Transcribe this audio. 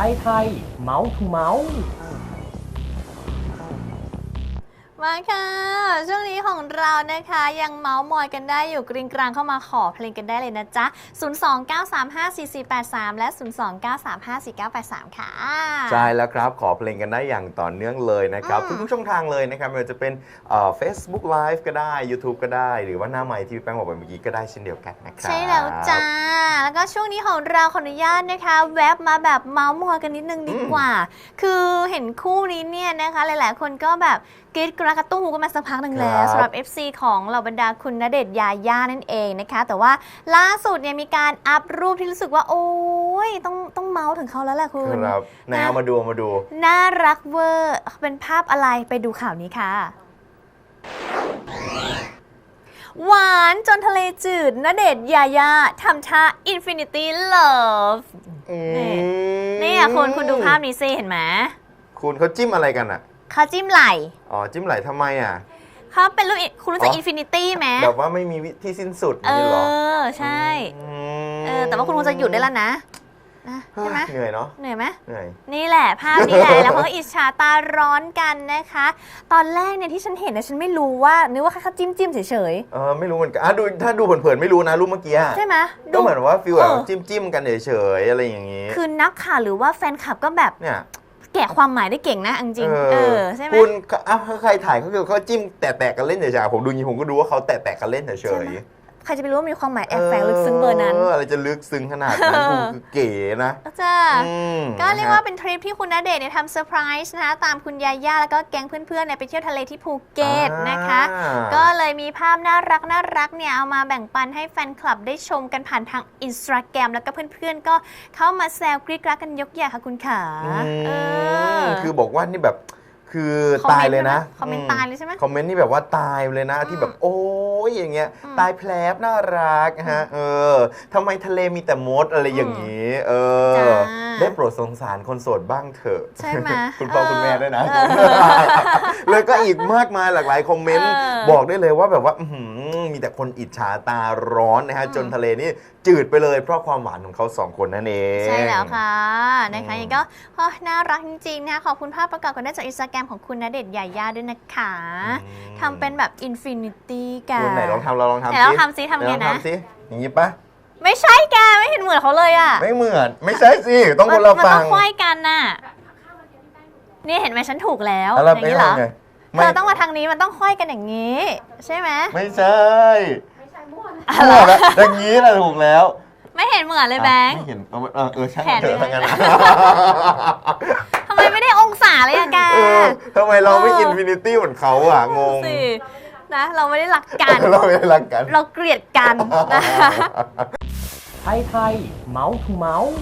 ไทยไทยเมาส์ทูเมาส์ มาค่ะ ช่วงนี้ของเรานะคะยังเมาส์มอยกันได้อยู่กริงกลางเข้ามาขอเพลงกันได้เลยนะจ๊ะ 029354483 และ 029354983 ค่ะ ใช่แล้วครับขอเพลงกันได้อย่างต่อเนื่องเลยนะครับอืม ทุกๆช่องทางเลยนะครับไม่ว่าจะเป็นเอ่อ Facebook Live ก็ได้ YouTube ก็ได้ หรือว่าหน้าใหม่ที่พี่แป้งบอกไปเมื่อกี้ก็ได้เช่นเดียวกันนะครับ ใช่แล้วจ้า แล้วก็ช่วงนี้ของเราขออนุญาตนะคะ แวบมาแบบเมาส์มอยกันนิดนึงดีกว่า คือเห็นคู่นี้เนี่ยนะคะ หลายๆ คนก็แบบกรีดกระกระตุ้งหูกันมาสักพักหนึ่งแล้วสำหรับ FC ของเหล่าบรรดาคุณณเดชน์ยาย่านั่นเองนะคะ แต่ว่าล่าสุดเนี่ยมีการอัพรูปที่รู้สึกว่า โอ้ยต้องต้องเมาส์ถึงเขาแล้วแหละคุณครับไหนเอามาดูเอามาดู น่ารักเวอร์เป็นภาพอะไรไปดูข่าวนี้ค่ะหวานจนทะเลจืดณเดชน์ยายาทำท่า Infinity Love นี่นี่อะคุณคุณดูภาพนี้สิเห็นไหมคุณเขาจิ้มอะไรกันอะ เขาจิ้มไหล่อ๋อจิ้มไหลทำไมอะ เขาเป็นรูปคุณรู้จักอ๋อ Infinity ไหมแบบว่าไม่มีวิที่สิ้นสุดเอนี่เหรออ ใช่มเออแต่ว่าคุณคงจะหยุดได้แล้วนะนะใช่ไหมเหนื่อยเนาะเหนื่อยไหม เหนื่อย นี่แหละภาพนี้แหละ แล้วเขาก็อิจฉาตาร้อนกันนะคะ ตอนแรกเนี่ยที่ฉันเห็นนะฉันไม่รู้ว่านึกว่าแค่เขาจิ้มจิ้มๆเฉยเออไม่รู้เหมือนกันอะดูถ้าดูเผินๆไม่รู้นะรูปเมื่อกี้อะๆ ใช่ไหมก็เหมือนว่าฟิลแบบเออจิ้มจิ้มๆกันเฉยๆอะไรอย่างงี้ คือนักข่าวหรือว่าแฟนคลับก็แบบเนี่ย แกะความหมายได้เก่งนะเอาจริงๆเออใช่ไหม คุณอ้าวใครถ่ายเขาคือเขาจิ้มแตะๆกันเล่นเฉยๆผมดูอย่างนี้ผมก็รู้ว่าเขาแตะๆกันเล่นเฉใช่ยไหม ๆ ใครจะไปรู้ว่ามีความหมายแอบแฝงลึกซึ้งเบอร์นั้นอะไรจะลึกซึ้งขนาดนั้นเออคุณคือเก๋นะจ้าอืมก็เรียกว่าเป็นทริปที่คุณณเดชน์เนี่ยทำเซอร์ไพรส์นะคะตามคุณยาย่าแล้วก็แก๊งเพื่อนๆเนี่ยไปเที่ยวทะเลที่ภูเก็ตนะคะอ่าก็เลยมีภาพน่ารักน่ารักเนี่ยเอามาแบ่งปันให้แฟนคลับได้ชมกันผ่านทางอินสตาแกรมแล้วก็เพื่อนๆก็เข้ามาแซวกรี๊ดกราดกันยกใหญ่ค่ะคุณขาอืมเออคือบอกว่านี่แบบ คือคอมเมนต์ตายเลยนะใช่ไหมคอมเมนต์ตายเลยใช่ไหมคอมเมนต์นี่แบบว่าตายเลยนะที่แบบโอ้ยอย่างเงี้ยอืมตายแผลบน่ารักฮะเออทำไมทะเลมีแต่มดอะไรอย่างนี้ เออจ้า ได้โปรดสงสารคนโสดบ้างเถอะใช่ไหมคุณพ่อคุณแม่ด้วยนะเออแล้วก็อีกมากมายหลากหลายคอมเมนต์เออบอกได้เลยว่าแบบว่าอื้อหือมีแต่คนอิจฉาตาร้อนนะฮะอืมจนทะเลนี่จืดไปเลยเพราะความหวานของเขาสองคนนั่นเอง ใช่แล้วค่ะนะคะอืมยังก็โอ้ยน่ารักจริงๆนะคะขอบคุณภาพประกอบกันได้จากอินสตาแกรมของคุณณเดชน์ยาย่าด้วยนะคะอืมทำเป็นแบบอินฟินิตี้กันคุณไหนลองทำเราลองทำไหนลองทำซิทำไงหลอนะทำซิอย่างนี้ปะ ไม่ใช่แกไม่เห็นเหมือนเขาเลยอะไม่เหมือน ไม่ใช่สิ ต้องคนละมัฟัต้องงควายกันน่ะนี่เห็นไหมฉันถูกแล้วอะไรอย่างนี้เหรอไงเธไม่อต้องมาทางนี้มันต้องควายกันอย่างนี้ ใช่ไหมไม่ใช่อะไรมั่วแล้วอย่างนี้แหละถูกแล้วไม่เห็นเหมือนเลยแบงค์ ไม่เห็นเออเออเออช่างแขนเถอะไม่ทั้งนั้นนะทำไมไม่ได้องศาเลยอะแก เออทำไมเราไม่เอออิ อินฟินิตี้เหมือนเขาอะงงสินะ เราไม่ได้รักกัน เราไม่ได้รักกัน เราเกลียดกันนะคะ ไทยไทยเมาส์ทูเมาส์